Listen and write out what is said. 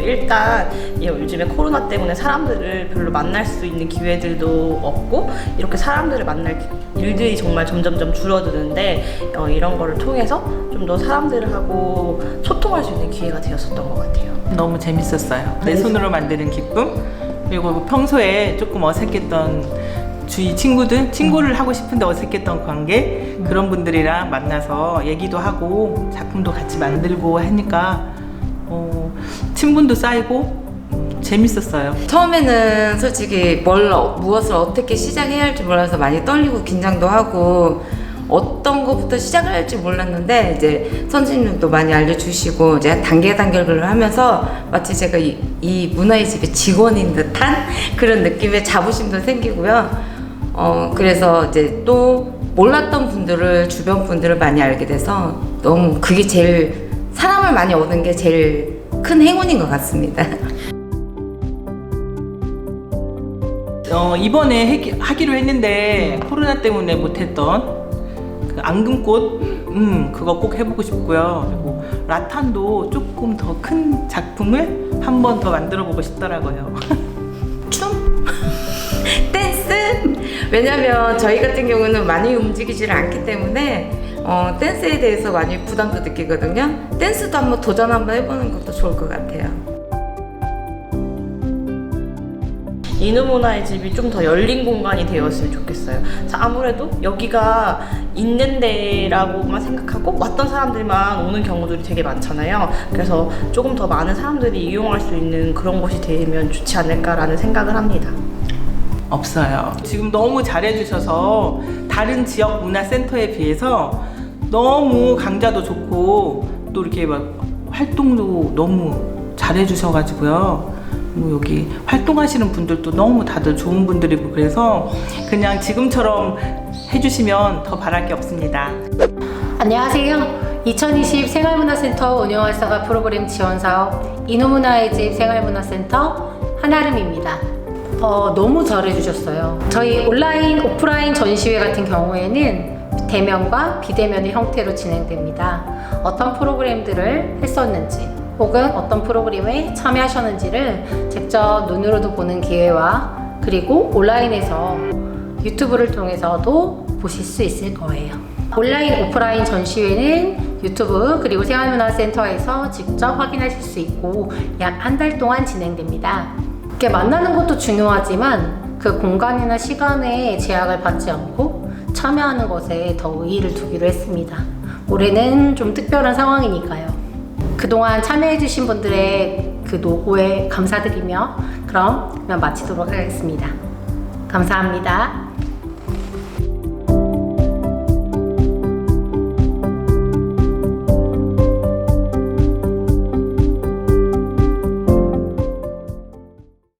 일단 이 요즘에 코로나 때문에 사람들을 별로 만날 수 있는 기회들도 없고 이렇게 사람들을 만날 일들이 정말 점점점 줄어드는데 어, 이런 거를 통해서 좀 더 사람들하고 소통할 수 있는 기회가 되었었던 것 같아요. 너무 재밌었어요. 내 손으로 만드는 기쁨 그리고 평소에 조금 어색했던 주위 친구들 친구를 하고 싶은데 어색했던 관계 그런 분들이랑 만나서 얘기도 하고 작품도 같이 만들고 하니까 어, 친분도 쌓이고 음, 재밌었어요. 처음에는 솔직히 뭘 어- 무엇을 어떻게 시작해야 할지 몰라서 많이 떨리고 긴장도 하고 어떤 것부터 시작을 할지 몰랐는데 이제 선생님도 많이 알려주시고 이제 단계 단계를 하면서 마치 제가 이, 이 문화의 집의 직원인 듯한 그런 느낌의 자부심도 생기고요. 어 그래서 이제 또 몰랐던 분들을 주변 분들을 많이 알게 돼서 너무 그게 제일 사람을 많이 얻은 게 제일 큰 행운인 것 같습니다. 어, 이번에 해기- 하기로 했는데 코로나 때문에 못했던 그 앙금꽃 음 그거 꼭 해보고 싶고요 그리고 라탄도 조금 더 큰 작품을 한 번 더 만들어 보고 싶더라고요 춤? 댄스? 왜냐면 저희 같은 경우는 많이 움직이지를 않기 때문에 어, 댄스에 대해서 많이 부담도 느끼거든요. 댄스도 한번 도전 한번 해보는 것도 좋을 것 같아요. 이누모나의 집이 좀 더 열린 공간이 되었으면 좋겠어요. 자, 아무래도 여기가 있는 데라고만 생각하고 왔던 사람들만 오는 경우들이 되게 많잖아요. 그래서 조금 더 많은 사람들이 이용할 수 있는 그런 곳이 되면 좋지 않을까라는 생각을 합니다. 없어요 지금 너무 잘해주셔서 다른 지역 문화센터에 비해서 너무 강좌도 좋고 또 이렇게 막 활동도 너무 잘해주셔가지고요 뭐 여기 활동하시는 분들도 너무 다들 좋은 분들이고 그래서 그냥 지금처럼 해주시면 더 바랄 게 없습니다. 안녕하세요. 2020 생활문화센터 운영활성화 프로그램 지원 사업 이노문화의 집 생활문화센터 한아름입니다. 어, 너무 잘해주셨어요. 저희 온라인, 오프라인 전시회 같은 경우에는 대면과 비대면의 형태로 진행됩니다. 어떤 프로그램들을 했었는지 혹은 어떤 프로그램에 참여하셨는지를 직접 눈으로도 보는 기회와 그리고 온라인에서 유튜브를 통해서도 보실 수 있을 거예요. 온라인, 오프라인 전시회는 유튜브 그리고 생활문화센터에서 직접 확인하실 수 있고 약 한 달 동안 진행됩니다. 이렇게 만나는 것도 중요하지만 그 공간이나 시간에 제약을 받지 않고 참여하는 것에 더 의의를 두기로 했습니다. 올해는 좀 특별한 상황이니까요. 그동안 참여해주신 분들의 그 노고에 감사드리며 그럼 마치도록 하겠습니다. 감사합니다.